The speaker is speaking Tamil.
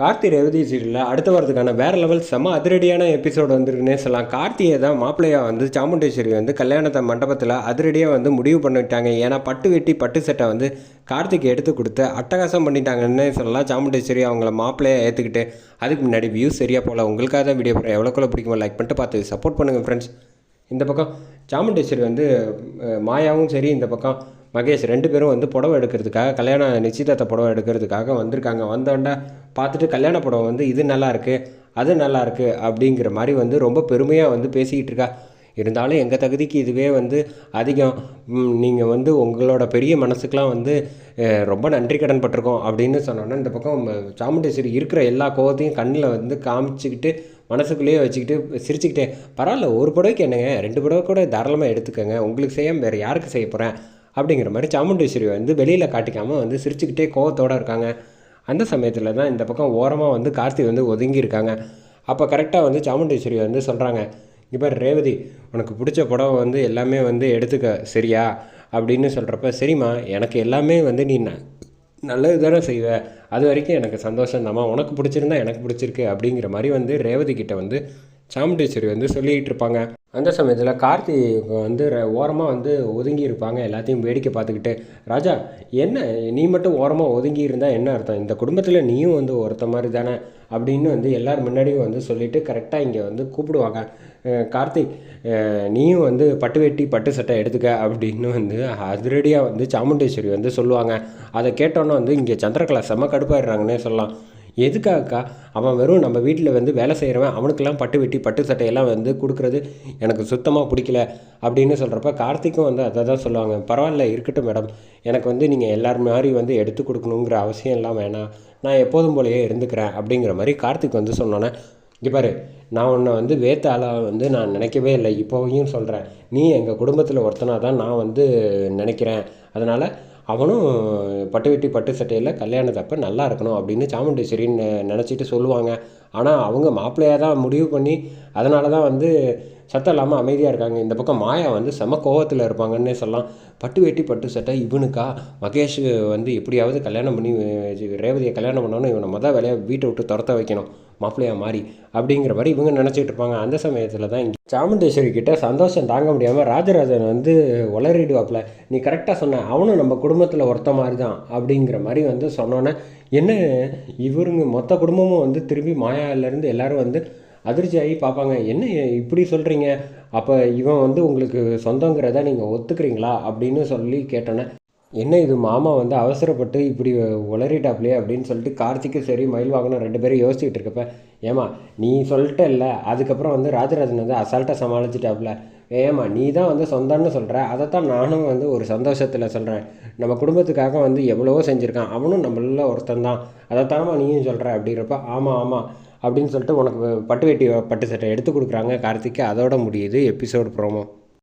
கார்த்தி ரேவதி சீரியலில் அடுத்த வாரத்துக்கான வேறு லெவல் செம அதிரடியான எபிசோடு வந்துருக்குன்னே சொல்லலாம். கார்த்தியை தான் மாப்பிள்ளையாக வந்து சாமுண்டேஸ்வரி வந்து கல்யாணத்தை மண்டபத்தில் அதிரடியாக வந்து முடிவு பண்ணிட்டாங்க. ஏன்னா பட்டு வெட்டி பட்டு சட்டை வந்து கார்த்திக் எடுத்து கொடுத்து அட்டகாசம் பண்ணிட்டாங்கன்னே சொல்லலாம். சாமுண்டேஸ்வரி அவங்கள மாப்பிள்ளையாக ஏற்றுக்கிட்டு அதுக்கு முன்னாடி வியூஸ் சரியாக போகல. உங்களுக்காக தான் வீடியோ போகிறேன் எவ்வளோக்குள்ள பிடிக்குமோ லைக் பண்ணிட்டு பார்த்து சப்போர்ட் பண்ணுங்கள் ஃப்ரெண்ட்ஸ் இந்த பக்கம் சாமுண்டேஸ்வரி வந்து மாயாவும் சரி இந்த பக்கம் மகேஷ் ரெண்டு பேரும் வந்து புடவை எடுக்கிறதுக்காக கல்யாண நிச்சயதார்த்த புடவை எடுக்கிறதுக்காக வந்திருக்காங்க. வந்தோண்டா பார்த்துட்டு கல்யாண புடவை வந்து இது நல்லாயிருக்கு அது நல்லாயிருக்கு அப்படிங்கிற மாதிரி வந்து ரொம்ப பெருமையாக வந்து பேசிக்கிட்டு இருக்கா. இருந்தாலும் எங்கள் தகுதிக்கு இதுவே வந்து அதிகம். நீங்கள் வந்து உங்களோட பெரிய மனசுக்கெலாம் வந்து ரொம்ப நன்றி கடன் பட்டிருக்கோம் அப்படின்னு சொன்னோன்னா இந்த பக்கம் சாமுண்டேஸ்வரி இருக்கிற எல்லா கோவத்தையும் கண்ணில் வந்து காமிச்சிக்கிட்டு மனசுக்குள்ளேயே வச்சுக்கிட்டு சிரிச்சுக்கிட்டே பரவாயில்ல ஒரு புடவைக்கு என்னங்க? ரெண்டு புடவை கூட தாராளமாக எடுத்துக்கோங்க. உங்களுக்கு செய்யாமல் வேறு யாருக்கு செய்ய போகிறேன் அப்படிங்கிற மாதிரி சாமுண்டேஸ்வரி வந்து வெளியில் காட்டிக்காமல் வந்து சிரிச்சுக்கிட்டே கோவத்தோடு இருக்காங்க. அந்த சமயத்தில் தான் இந்த பக்கம் ஓரமாக வந்து கார்த்தி வந்து ஒதுங்கியிருக்காங்க. அப்போ கரெக்டாக வந்து சாமுண்டேஸ்வரி வந்து சொல்கிறாங்க இப்போ ரேவதி உனக்கு பிடிச்ச புடவை வந்து எல்லாமே வந்து எடுத்துக்க சரியா? அப்படின்னு சொல்கிறப்ப சரிம்மா எனக்கு எல்லாமே வந்து நீ ந- நல்லது தானே செய்வ. அது வரைக்கும் எனக்கு சந்தோஷம் உனக்கு பிடிச்சிருந்தா எனக்கு பிடிச்சிருக்கு. அப்படிங்கிற மாதிரி வந்து ரேவதி கிட்ட வந்து சாமுண்டேஸ்வரி வந்து சொல்லிக்கிட்டு இருப்பாங்க. அந்த சமயத்தில் கார்த்தி வந்து ஓரமாக வந்து ஒதுங்கி இருப்பாங்க. எல்லாத்தையும் வேடிக்கை பார்த்துக்கிட்டு ராஜா என்ன? நீ மட்டும் ஓரமாக ஒதுங்கி இருந்தால் என்ன அர்த்தம்? இந்த குடும்பத்தில் நீயும் வந்து ஒருத்த மாதிரி தானே? அப்படின்னு வந்து எல்லார் முன்னாடியும் வந்து சொல்லிவிட்டு கரெக்டாக இங்கே வந்து கூப்பிடுவாங்க. கார்த்திக் நீயும் வந்து பட்டு வெட்டி பட்டு சட்டை எடுத்துக்க அப்படின்னு வந்து அதிரடியாக வந்து சாமுண்டேஸ்வரி வந்து சொல்லுவாங்க. அதை கேட்டோன்னே வந்து இங்கே சந்திரகலா செம்ம கடுப்பாயிடுறாங்கன்னே சொல்லலாம். எதுக்காகக்கா? அவன் வெறும் நம்ம வீட்டில் வந்து வேலை செய்கிறவன் அவனுக்கெல்லாம் பட்டு வெட்டி பட்டு சட்டையெல்லாம் வந்து கொடுக்குறது எனக்கு சுத்தமாக பிடிக்கல அப்படின்னு சொல்கிறப்ப கார்த்திக்கும் வந்து அதை தான் சொல்லுவாங்க. பரவாயில்ல இருக்கட்டும் மேடம். எனக்கு வந்து நீங்கள் எல்லார் மாதிரி வந்து எடுத்து கொடுக்கணுங்கிற அவசியம் எல்லாம் வேணாம். நான் எப்போதும் போலயே இருந்துக்கிறேன் அப்படிங்கிற மாதிரி கார்த்திக் வந்து சொன்னோன்னே இங்கே பாரு நான் உன்னை வந்து வேத்த ஆளாக வந்து நான் நினைக்கவே இல்லை. இப்போவையும் சொல்கிறேன் நீ எங்கள் குடும்பத்தில் ஒருத்தனாக தான் நான் வந்து நினைக்கிறேன். அதனால் அவனும் பட்டு வெட்டி பட்டு சட்டையில் கல்யாணத்தப்போ நல்லா இருக்கணும் அப்படின்னு சாமுண்டேஸ்வரின்னு நினச்சிட்டு சொல்லுவாங்க. ஆனால் அவங்க மாப்பிள்ளையாக தான் முடிவு பண்ணி அதனால தான் வந்து சத்தம் இல்லாமல் அமைதியாக இருக்காங்க. இந்த பக்கம் மாயா வந்து செம கோவத்தில் இருப்பாங்கன்னே சொல்லலாம். பட்டு வெட்டி பட்டு சட்டை இவனுக்கா? மகேஷ் வந்து எப்படியாவது கல்யாணம் பண்ணி ரேவதியை கல்யாணம் பண்ணோன்னு இவனை மொதல் வேலையாக வீட்டை விட்டு துரத்த வைக்கணும். மாப்பிள்ளையா மாறி அப்படிங்கிற மாதிரி இவங்க நினச்சிட்டு இருப்பாங்க. அந்த சமயத்தில் தான் இங்கே சாமுண்டேஸ்வரி கிட்ட சந்தோஷம் தாங்க முடியாமல் ராஜராஜன் வந்து உளறிடுவாப்பில். நீ கரெக்டாக சொன்ன. அவனும் நம்ம குடும்பத்தில் ஒருத்த மாதிரி தான் அப்படிங்கிற மாதிரி வந்து சொன்னோன்னே என்ன? இவருங்க மொத்த குடும்பமும் வந்து திரும்பி மாயாவிலேருந்து எல்லாரும் வந்து அதிர்ச்சி ஆகி பார்ப்பாங்க. என்ன இப்படி சொல்கிறீங்க அப்போ இவன் வந்து உங்களுக்கு சொந்தங்கிறத நீங்கள் ஒத்துக்கிறீங்களா? அப்படின்னு சொல்லி கேட்டோன்னே என்ன இது மாமா வந்து அவசரப்பட்டு இப்படி உளறிட்டாப்லையே அப்படின்னு சொல்லிட்டு கார்த்திக்கும் சரி மயில் வாகனம் ரெண்டு பேரும் யோசிச்சுட்டு இருக்கப்ப ஏமா நீ சொல்லிட்ட இல்லை அதுக்கப்புறம் வந்து ராஜராஜன் வந்து அசால்ட்டாக சமாளிச்சிட்டாப்ல. ஏமா நீ தான் வந்து சொந்தம்னு சொல்கிற அதைத்தான் நானும் வந்து ஒரு சந்தோஷத்தில் சொல்கிறேன் நம்ம குடும்பத்துக்காக வந்து எவ்வளவோ செஞ்சுருக்கான் அவனும் நம்மள ஒருத்தன் தான் அதைத்தானமா நீயும் சொல்கிற அப்படிங்கிறப்ப ஆமாம் ஆமாம் அப்படின்னு சொல்லிட்டு உனக்கு பட்டு வேட்டி பட்டு சட்டை எடுத்து கொடுக்குறாங்க கார்த்திக்கு. அதோட முடியுது எபிசோடு ப்ரோமோ.